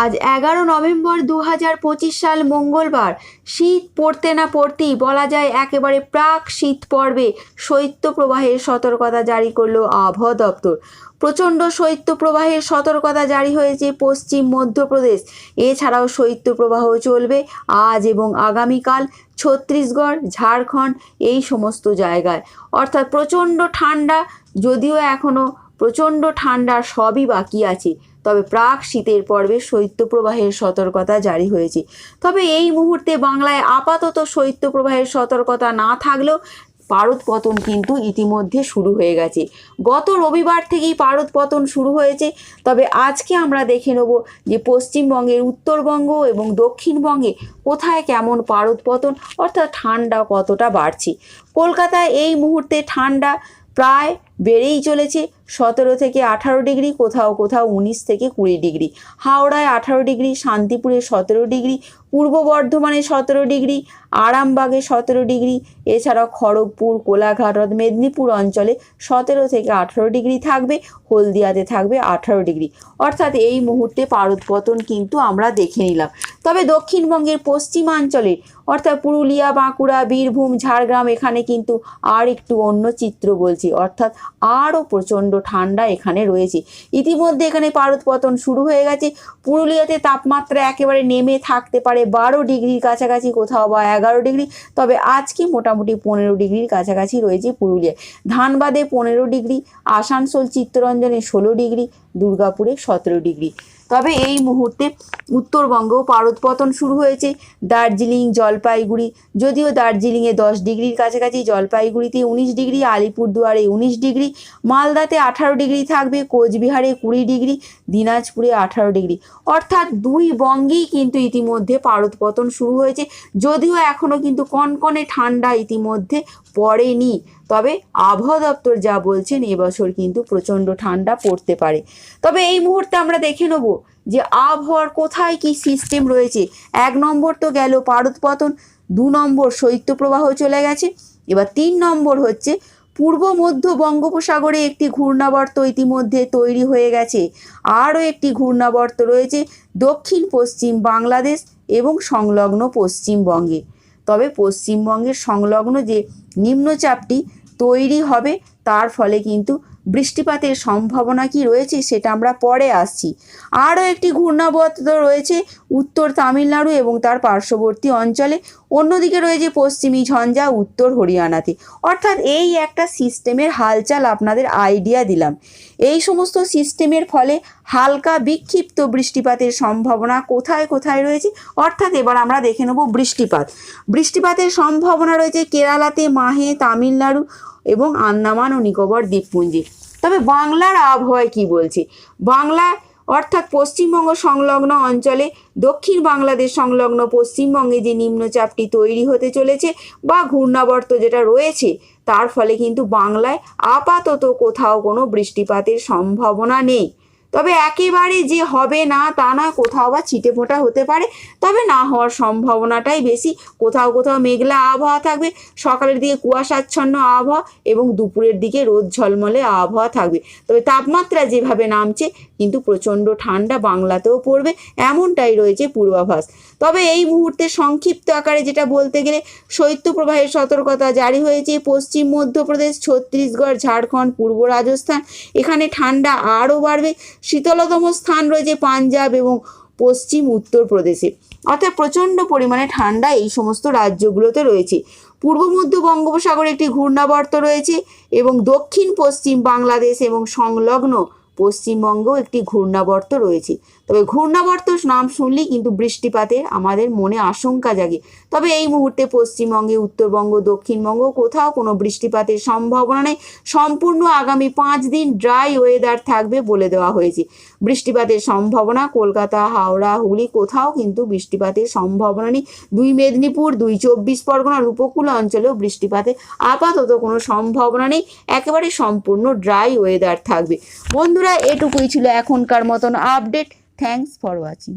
আজ এগারো নভেম্বর দু হাজার পঁচিশ সাল মঙ্গলবার। শীত পড়তে না পড়তেই বলা যায় একেবারে প্রাক শীত পর্বে শৈত্যপ্রবাহের সতর্কতা জারি করল আবহাওয়া দপ্তর। প্রচণ্ড শৈত্যপ্রবাহের সতর্কতা জারি হয়েছে পশ্চিম মধ্যপ্রদেশ। এছাড়াও শৈত্যপ্রবাহ চলবে আজ এবং আগামীকাল ছত্তিশগড়, ঝাড়খণ্ড এই সমস্ত জায়গায়। অর্থাৎ প্রচণ্ড ঠান্ডা, যদিও এখনও প্রচণ্ড ঠান্ডা সবই বাকি আছে। তবে প্রাক শীতের পর্বে শৈত্যপ্রবাহের সতর্কতা জারি হয়েছে। তবে এই মুহূর্তে বাংলায় আপাতত শৈত্যপ্রবাহের সতর্কতা না থাকলেও পারদ পতন কিন্তু ইতিমধ্যে শুরু হয়ে গেছে। গত রবিবার থেকেই পারদ পতন শুরু হয়েছে। তবে আজকে আমরা দেখে নেব যে পশ্চিমবঙ্গের উত্তরবঙ্গ এবং দক্ষিণবঙ্গে কোথায় কেমন পারদ পতন, অর্থাৎ ঠান্ডা কতটা বাড়ছে। কলকাতায় এই মুহূর্তে ঠান্ডা প্রায় বেড়েই চলেছে। সতেরো থেকে আঠারো ডিগ্রি, কোথাও কোথাও উনিশ থেকে কুড়ি ডিগ্রি। হাওড়ায় আঠারো ডিগ্রি, শান্তিপুরে সতেরো ডিগ্রি, পূর্ব বর্ধমানে সতেরো ডিগ্রি, আরামবাগে সতেরো ডিগ্রি, এছাড়াও খড়গপুর, কোলাঘাট মেদিনীপুর অঞ্চলে সতেরো থেকে আঠারো ডিগ্রি থাকবে, হলদিয়াতে থাকবে আঠারো ডিগ্রি। অর্থাৎ এই মুহূর্তে পারদপতন কিন্তু আমরা দেখে নিলাম। তবে দক্ষিণবঙ্গের পশ্চিমাঞ্চলে অর্থাৎ পুরুলিয়া, বাঁকুড়া, বীরভূম, ঝাড়গ্রাম, এখানে কিন্তু আর একটু অন্য চিত্র বলছি। অর্থাৎ আরও প্রচণ্ড ঠান্ডা এখানে রয়েছে। ইতিমধ্যে এখানে পারদপতন শুরু হয়ে গেছে। পুরুলিয়াতে তাপমাত্রা একেবারে নেমে থাকতে পারে বারো ডিগ্রির কাছাকাছি, কোথাও বা এগারো ডিগ্রি। তবে আজকে মোটামুটি পনেরো ডিগ্রির কাছাকাছি রয়েছে পুরুলিয়ায়। ধানবাদে পনেরো ডিগ্রি, আসানসোল, চিত্তরঞ্জনে ষোলো ডিগ্রি, দুর্গাপুরে সতেরো ডিগ্রি। তবে এই মুহূর্তে উত্তরবঙ্গেও পারদপতন শুরু হয়েছে। দার্জিলিং, জলপাইগুড়ি, যদিও দার্জিলিংয়ে দশ ডিগ্রির কাছাকাছি, জলপাইগুড়িতে উনিশ ডিগ্রি, আলিপুরদুয়ারে উনিশ ডিগ্রি, মালদাতে আঠারো ডিগ্রি থাকবে, কোচবিহারে কুড়ি ডিগ্রি, দিনাজপুরে আঠারো ডিগ্রি। অর্থাৎ দুই বঙ্গেই কিন্তু ইতিমধ্যে পারদপতন শুরু হয়েছে। যদিও এখনও কিন্তু কনকনে ঠান্ডা ইতিমধ্যে পড়েনি। তবে আবহাওয়া দপ্তর যা বলছেন, এবছর কিন্তু প্রচণ্ড ঠান্ডা পড়তে পারে। তবে এই মুহূর্তে আমরা দেখে নেব যে আবহাওয়ার কোথায় কি সিস্টেম রয়েছে? এক নম্বর তো গেল পারদপতন দু নম্বর শৈত্যপ্রবাহ চলে গেছে। এবার তিন নম্বর হচ্ছে পূর্ব মধ্য বঙ্গোপসাগরে একটি ঘূর্ণাবর্ত ইতিমধ্যে তৈরি হয়ে গেছে। আরও একটি ঘূর্ণাবর্ত রয়েছে দক্ষিণ পশ্চিম বাংলাদেশ এবং সংলগ্ন পশ্চিমবঙ্গে। তবে পশ্চিমবঙ্গের সংলগ্ন যে নিম্নচাপটি তৈরি হবে, তার ফলে কিন্তু বৃষ্টিপাতের সম্ভাবনা কি রয়েছে সেটা আমরা পরে আসছি। আরও একটি ঘূর্ণাবর্ত রয়েছে উত্তর তামিলনাড়ু এবং তার পার্শ্ববর্তী অঞ্চলে। অন্যদিকে রয়েছে পশ্চিমী ঝঞ্ঝা, উত্তর হরিয়ানাতে। অর্থাৎ এই একটা সিস্টেমের হালচাল আপনাদের আইডিয়া দিলাম। এই সমস্ত সিস্টেমের ফলে হালকা বিক্ষিপ্ত বৃষ্টিপাতের সম্ভাবনা কোথায় কোথায় রয়েছে? অর্থাৎ এবার আমরা দেখে নেব বৃষ্টিপাত। বৃষ্টিপাতের সম্ভাবনা রয়েছে কেরালাতে, মাহে, তামিলনাড়ু এবং আন্দামান ও নিকোবর দ্বীপপুঞ্জে। তবে বাংলার আবহাওয়ায় কি বলছে? বাংলা অর্থাৎ পশ্চিমবঙ্গ সংলগ্ন অঞ্চলে দক্ষিণ বাংলাদেশ সংলগ্ন পশ্চিমবঙ্গে যে নিম্নচাপটি তৈরি হতে চলেছে বা ঘূর্ণাবর্ত যেটা রয়েছে, তার ফলে কিন্তু বাংলায় আপাতত কোথাও কোনো বৃষ্টিপাতের সম্ভাবনা নেই। তবে একেবারে যে হবে না তা না কোথাও বা ছিটে ফোঁটা হতে পারে। তবে না হওয়ার সম্ভাবনাটাই বেশি। কোথাও কোথাও মেঘলা আবহাওয়া থাকবে। সকালের দিকে কুয়াশাচ্ছন্ন আবহাওয়া এবং দুপুরের দিকে রোদ ঝলমলে আবহাওয়া থাকবে। তবে তাপমাত্রা যেভাবে নামছে, কিন্তু প্রচণ্ড ঠান্ডা বাংলাতেও পড়বে। এমনটাই রয়েছে পূর্বাভাস। তবে এই মুহূর্তে সংক্ষিপ্ত আকারে যেটা বলতে গেলে, শৈত্যপ্রবাহের সতর্কতা জারি হয়েছে। পশ্চিম মধ্যপ্রদেশ, ছত্তিশগড়, ঝাড়খণ্ড, পূর্ব রাজস্থান। এখানে ঠান্ডা আরও বাড়বে। শীতলতম স্থান রয়েছে পাঞ্জাব এবং পশ্চিম উত্তরপ্রদেশে অর্থাৎ প্রচণ্ড পরিমাণে ঠান্ডা এই সমস্ত রাজ্যগুলোতে রয়েছে। পূর্ব মধ্য বঙ্গোপসাগরে একটি ঘূর্ণাবর্ত রয়েছে এবং দক্ষিণ পশ্চিম বাংলাদেশ এবং সংলগ্ন পশ্চিমবঙ্গেও একটি ঘূর্ণাবর্ত রয়েছে। তবে ঘূর্ণাবর্ত নাম শুনলেই কিন্তু বৃষ্টিপাতের আমাদের মনে আশঙ্কা জাগে। তবে এই মুহূর্তে পশ্চিমবঙ্গে, উত্তরবঙ্গ, দক্ষিণবঙ্গ কোথাও কোনো বৃষ্টিপাতের সম্ভাবনা নেই। সম্পূর্ণ আগামী পাঁচ দিন ড্রাই ওয়েদার থাকবে বলে দেওয়া হয়েছে। বৃষ্টিপাতের সম্ভাবনা, কলকাতা, হাওড়া, হুগলি কোথাও কিন্তু বৃষ্টিপাতের সম্ভাবনা নেই। দুই মেদিনীপুর, দুই চব্বিশ পরগনার উপকূল অঞ্চলেও বৃষ্টিপাতের আপাতত কোনো সম্ভাবনা নেই। একেবারে সম্পূর্ণ ড্রাই ওয়েদার থাকবে। বন্ধুরা এটুকুই ছিল এখনকার মতন আপডেট থ্যাংকস ফর ওয়াচিং